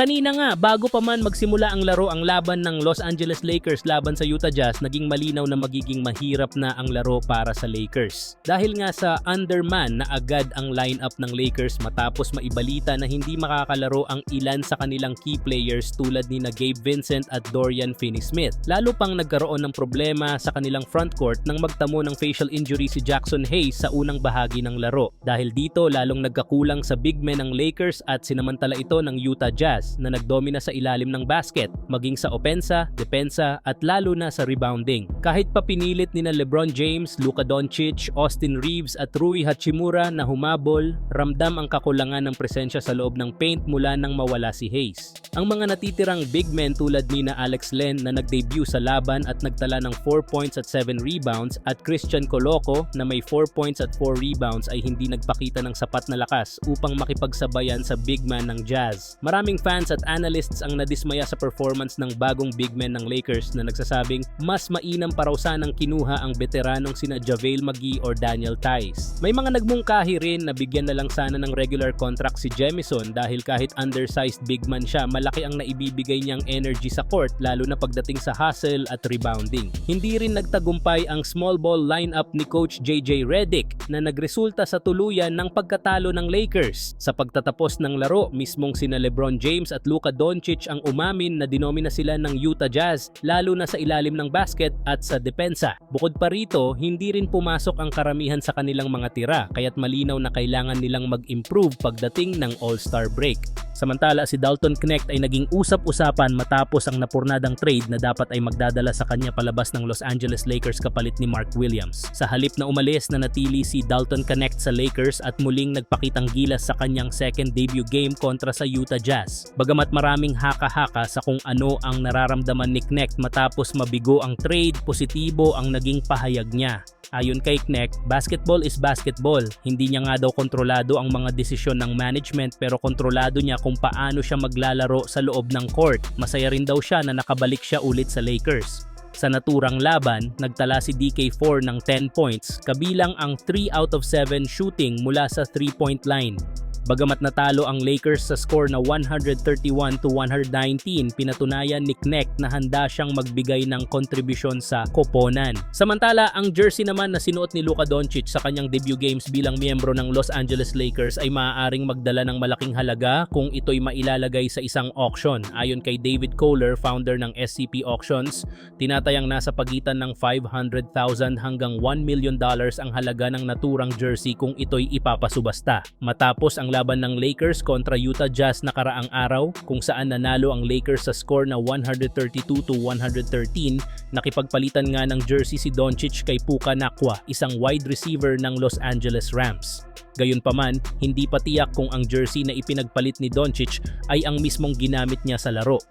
Kanina nga, bago pa man magsimula ang laro ang laban ng Los Angeles Lakers laban sa Utah Jazz, naging malinaw na magiging mahirap na ang laro para sa Lakers. Dahil nga sa underman na agad ang lineup ng Lakers matapos maibalita na hindi makakalaro ang ilan sa kanilang key players tulad ni na Gabe Vincent at Dorian Finney-Smith. Lalo pang nagkaroon ng problema sa kanilang frontcourt nang magtamo ng facial injury si Jackson Hayes sa unang bahagi ng laro. Dahil dito, lalong nagkakulang sa big men ng Lakers at sinamantala ito ng Utah Jazz na nagdomina sa ilalim ng basket, maging sa opensa, depensa at lalo na sa rebounding. Kahit pa pinilit ni na LeBron James, Luka Doncic, Austin Reeves at Rui Hachimura na humabol, ramdam ang kakulangan ng presensya sa loob ng paint mula nang mawala si Hayes. Ang mga natitirang big men tulad ni na Alex Len na nag-debut sa laban at nagtala ng 4 points at 7 rebounds at Christian Coloco na may 4 points at 4 rebounds ay hindi nagpakita ng sapat na lakas upang makipagsabayan sa big man ng Jazz. Maraming fans at analysts ang nadismaya sa performance ng bagong big men ng Lakers na nagsasabing mas mainam pa raw sanang kinuha ang veteranong sina JaVale McGee or Daniel Tice. May mga nagmungkahi rin na bigyan na lang sana ng regular contract si Jemison dahil kahit undersized big man siya, malaki ang naibibigay niyang energy sa court lalo na pagdating sa hustle at rebounding. Hindi rin nagtagumpay ang small ball lineup ni Coach JJ Redick na nagresulta sa tuluyan ng pagkatalo ng Lakers. Sa pagtatapos ng laro, mismong sina LeBron James at Luka Doncic ang umamin na dinomina sila ng Utah Jazz lalo na sa ilalim ng basket at sa depensa. Bukod pa rito, hindi rin pumasok ang karamihan sa kanilang mga tira kaya't malinaw na kailangan nilang mag-improve pagdating ng All-Star break. Samantala si Dalton Knecht ay naging usap-usapan matapos ang napurnadang trade na dapat ay magdadala sa kanya palabas ng Los Angeles Lakers kapalit ni Mark Williams. Sa halip na umalis na natili si Dalton Knecht sa Lakers at muling nagpakitang gilas sa kanyang second debut game kontra sa Utah Jazz. Bagamat maraming haka-haka sa kung ano ang nararamdaman ni Knecht matapos mabigo ang trade, positibo ang naging pahayag niya. Ayon kay Knecht, basketball is basketball. Hindi niya nga daw kontrolado ang mga desisyon ng management pero kontrolado niya kung paano siya maglalaro sa loob ng court. Masaya rin daw siya na nakabalik siya ulit sa Lakers. Sa naturang laban, nagtala si DK4 ng 10 points, kabilang ang 3 out of 7 shooting mula sa 3-point line. Bagamat natalo ang Lakers sa score na 131 to 119, pinatunayan ni Knecht na handa siyang magbigay ng kontribusyon sa koponan. Samantala, ang jersey naman na sinuot ni Luka Doncic sa kanyang debut games bilang miyembro ng Los Angeles Lakers ay maaaring magdala ng malaking halaga kung ito'y mailalagay sa isang auction. Ayon kay David Kohler, founder ng SCP Auctions, tinatayang nasa pagitan ng 500,000 hanggang 1 million dollars ang halaga ng naturang jersey kung ito'y ipapasubasta. Matapos ang laban ng Lakers kontra Utah Jazz nakaraang araw kung saan nanalo ang Lakers sa score na 132 to 113, nakipagpalitan nga ng jersey si Doncic kay Puka Nakwa, isang wide receiver ng Los Angeles Rams. Gayunpaman, hindi pa tiyak kung ang jersey na ipinagpalit ni Doncic ay ang mismong ginamit niya sa laro.